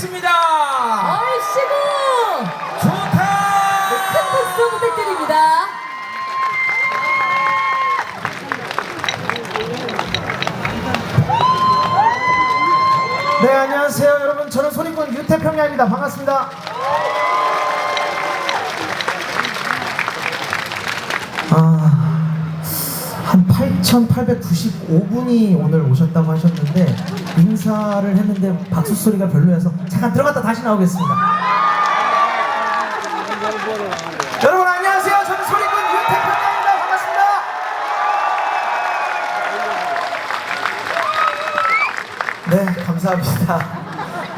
하겠습니다. 얼씨구 좋다. 큰 박수 부탁드립니다. 네 안녕하세요 여러분 저는 소리꾼 유태평야입니다 반갑습니다 아한 8,895분이 오늘 오셨다고 하셨는데 인사를 했는데 박수 소리가 별로여서 잠깐 들어갔다 다시 나오겠습니다 여러분 안녕하세요 저는 소리꾼 유태평야입니다 반갑습니다 네, 감사합니다.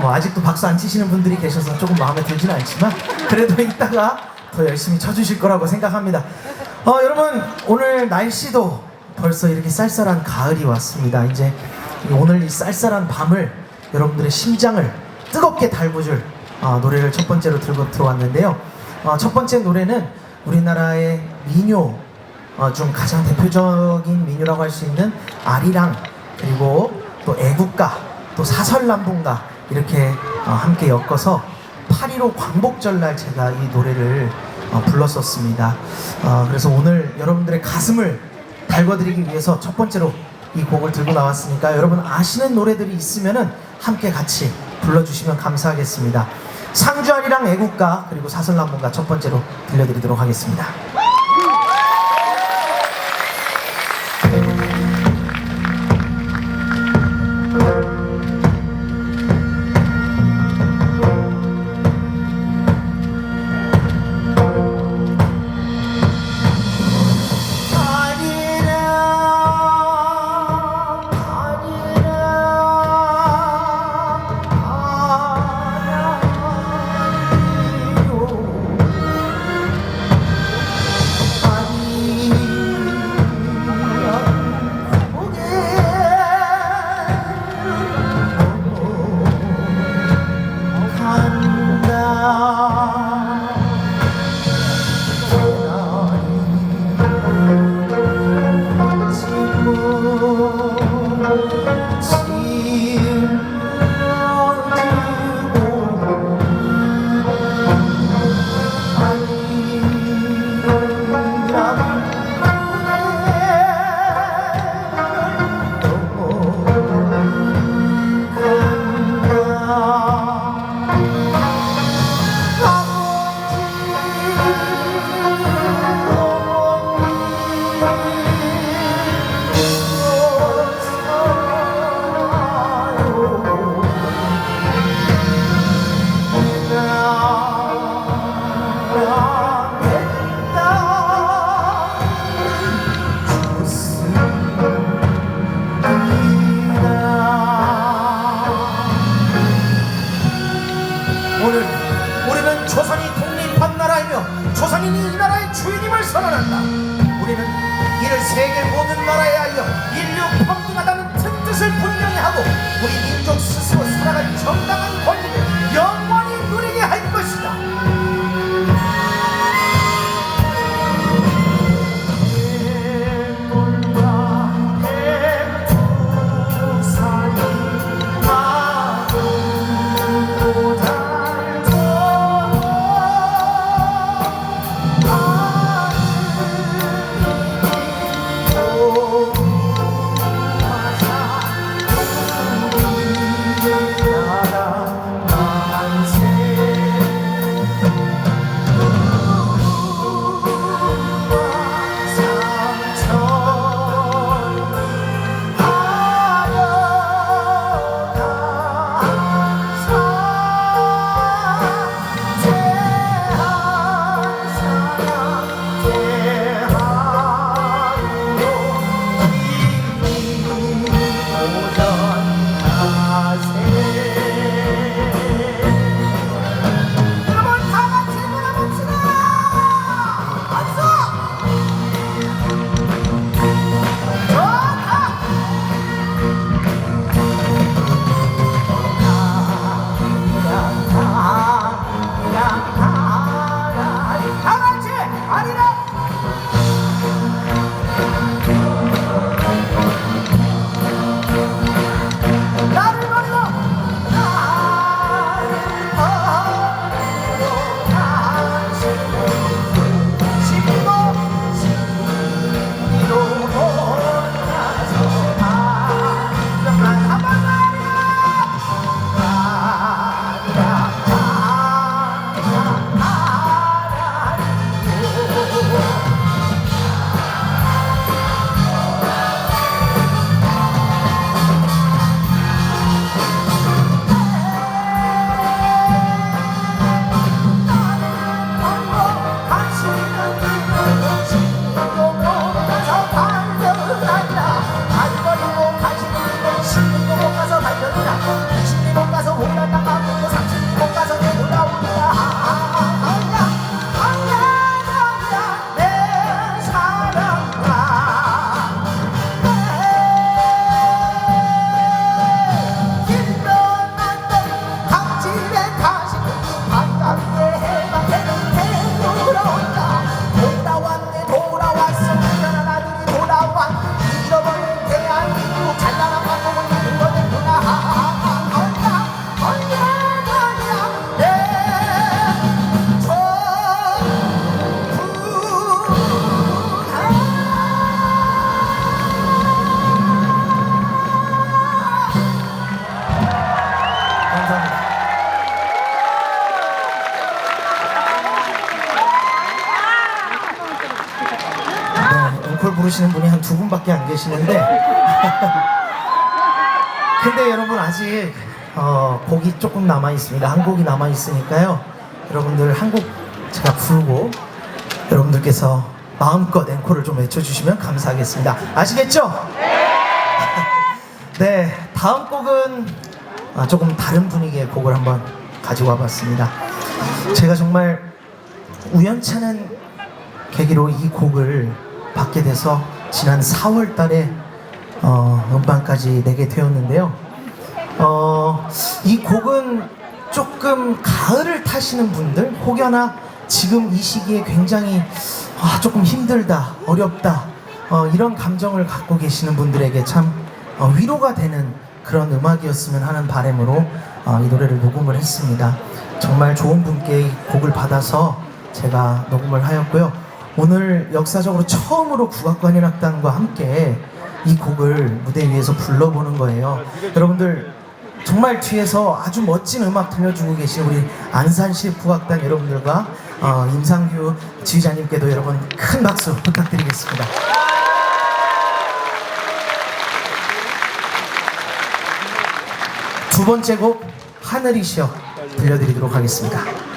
뭐 아직도 박수 안 치시는 분들이 계셔서 조금 마음에 들지는 않지만 그래도 이따가 더 열심히 쳐주실 거라고 생각합니다. 어, 여러분 오늘 날씨도 벌써 이렇게 쌀쌀한 가을이 왔습니다. 이제 이 오늘 이 쌀쌀한 밤을 여러분들의 심장을 뜨겁게 달궈줄 어, 노래를 첫 번째로 들고 들어왔는데요. 어, 첫 번째 노래는 우리나라의 민요 어, 중 가장 대표적인 민요라고 할 수 있는 아리랑 그리고 또 애국가 또 사설남봉가 이렇게 어, 함께 엮어서 8.15 광복절날 제가 이 노래를 어, 불렀었습니다. 어, 그래서 오늘 여러분들의 가슴을 달궈드리기 위해서 첫 번째로 이 곡을 들고 나왔으니까 여러분 아시는 노래들이 있으면은 함께 같이 불러주시면 감사하겠습니다. 상주아리랑 애국가 그리고 사설남봉가 첫 번째로 들려드리도록 하겠습니다. 오늘 우리는 조선이 독립한 나라이며 조선인이 이 나라의 주인임을 선언한다. 우리는 이를 세계 모든 나라에 알려 인류 평등하다는 큰 뜻을 분명히 하고 우리 부르시는 분이 한 두 분밖에 안 계시는데 근데 여러분 아직 어, 곡이 조금 남아 있습니다. 한 곡이 남아 있으니까요. 여러분들 한 곡 제가 부르고 여러분들께서 마음껏 앵콜을 좀 외쳐주시면 감사하겠습니다. 아시겠죠? 네, 다음 곡은 아, 조금 다른 분위기의 곡을 한번 가지고 와봤습니다. 제가 정말 우연찮은 계기로 이 곡을 받게 돼서 지난 4월 달에 어, 음반까지 내게 되었는데요. 어, 이 곡은 조금 가을을 타시는 분들, 혹여나 지금 이 시기에 굉장히 아, 조금 힘들다, 어렵다, 어, 이런 감정을 갖고 계시는 분들에게 참 어, 위로가 되는 그런 음악이었으면 하는 바람으로 어, 이 노래를 녹음을 했습니다. 정말 좋은 분께 이 곡을 받아서 제가 녹음을 하였고요. 오늘 역사적으로 처음으로 국악관현악단과 함께 이 곡을 무대 위에서 불러보는 거예요. 여러분들 정말 뒤에서 아주 멋진 음악 들려주고 계신 우리 안산시 국악단 여러분들과 어, 임상규 지휘자님께도 여러분 큰 박수 부탁드리겠습니다. 두 번째 곡 하늘이시여 들려드리도록 하겠습니다.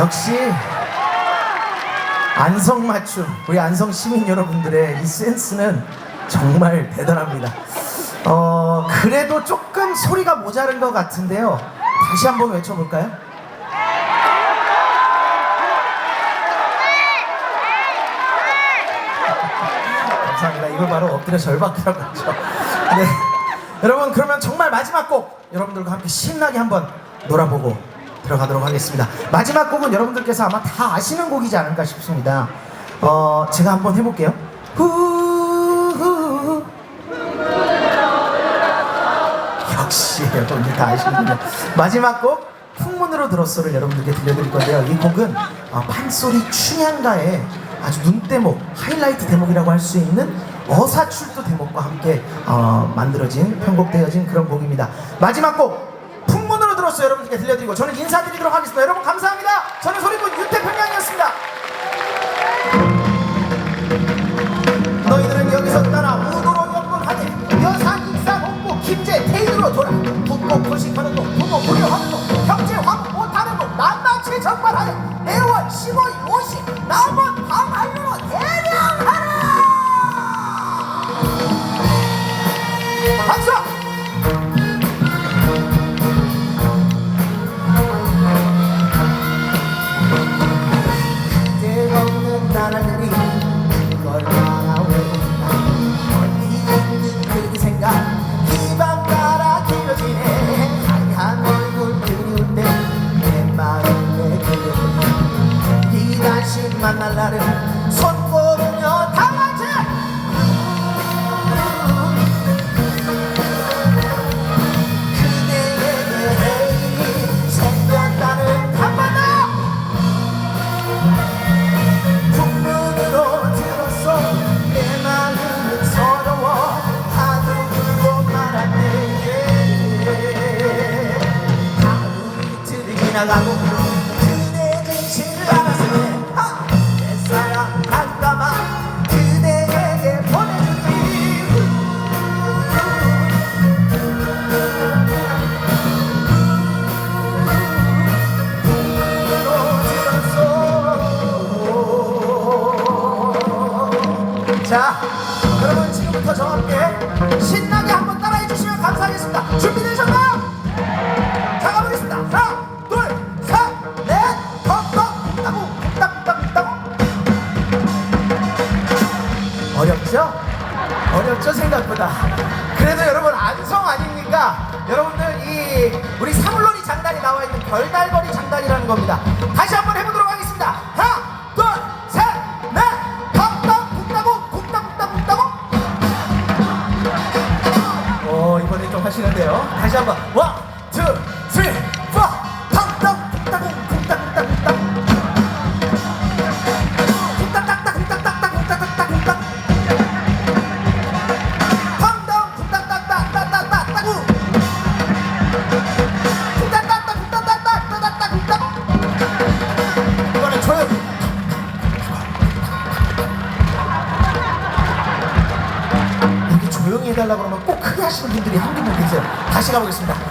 역시 안성 맞춤 우리 안성 시민 여러분들의 이 센스는 정말 대단합니다. 어 그래도 조금 소리가 모자른 것 같은데요. 다시 한번 외쳐볼까요? 감사합니다. 이걸 바로 엎드려 절박이라고 하죠. 네. 여러분 그러면 정말 마지막 곡 여러분들과 함께 신나게 한번 놀아보고 들어가도록 하겠습니다. 마지막 곡은 여러분들께서 아마 다 아시는 곡이지 않을까 싶습니다. 어 제가 한번 해볼게요. 후후 역시 여러분들 다 아시는군요. 마지막 곡 풍문으로 들었어를 여러분들께 들려드릴 건데요. 이 곡은 어, 판소리 춘향가의 아주 눈 대목, 하이라이트 대목이라고 할 수 있는 어사출도 대목과 함께 어, 만들어진 편곡되어진 그런 곡입니다. 마지막 곡 들었어요. 여러분들께 들려드리고 저는 인사드리도록 하겠습니다. 여러분 감사합니다. 저는 소리꾼 유태평양이었습니다. 너희들은 여기서 떠나 우도로 연문하게 여산 익산 홍보 김제 태인으로 돌아 북고 포식하는 하시는데요. 다시 한번 원, 조용히 해달라고 그러면 꼭 크게 하시는 분들이 한두 분 계세요. 다시 가보겠습니다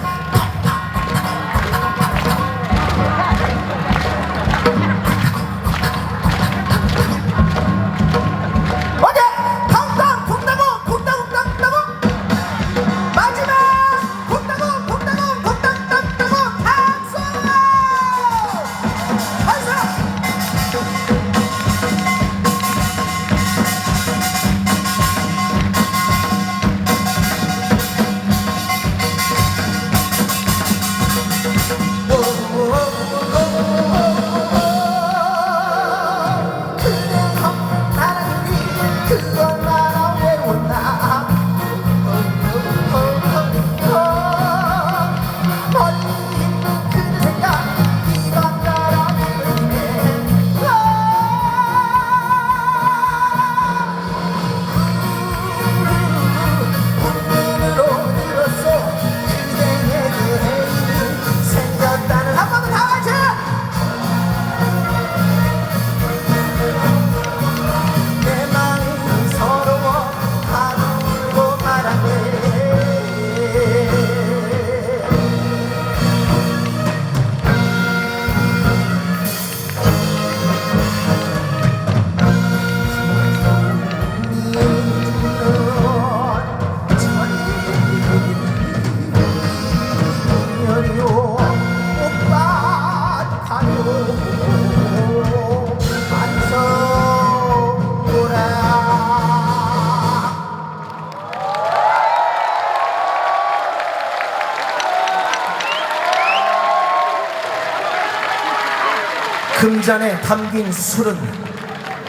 한 잔에 담긴 술은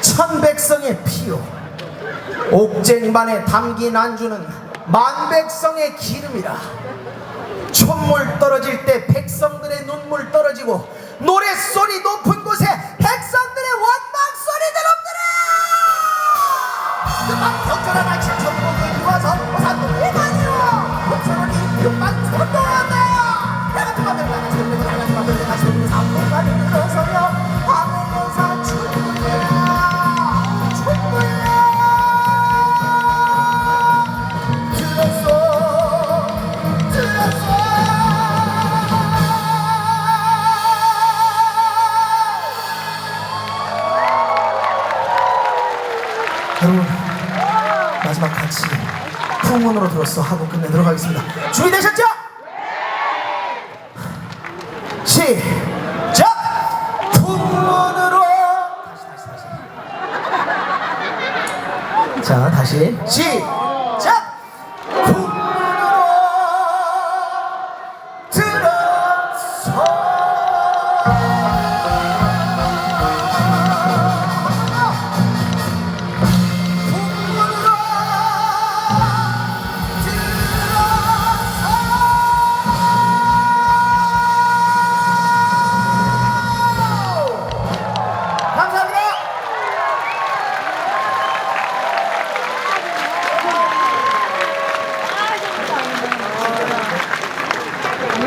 천백성의 피요. 옥쟁반에 담긴 안주는 만백성의 기름이라. 촛물 떨어질 때 백성들의 눈물 떨어지고 노랫소리 높은 들었어 하고 끝내도록 하겠습니다 준비되셨죠? 시작! 풍문으로 다시 다시 다시 자 다시 시작!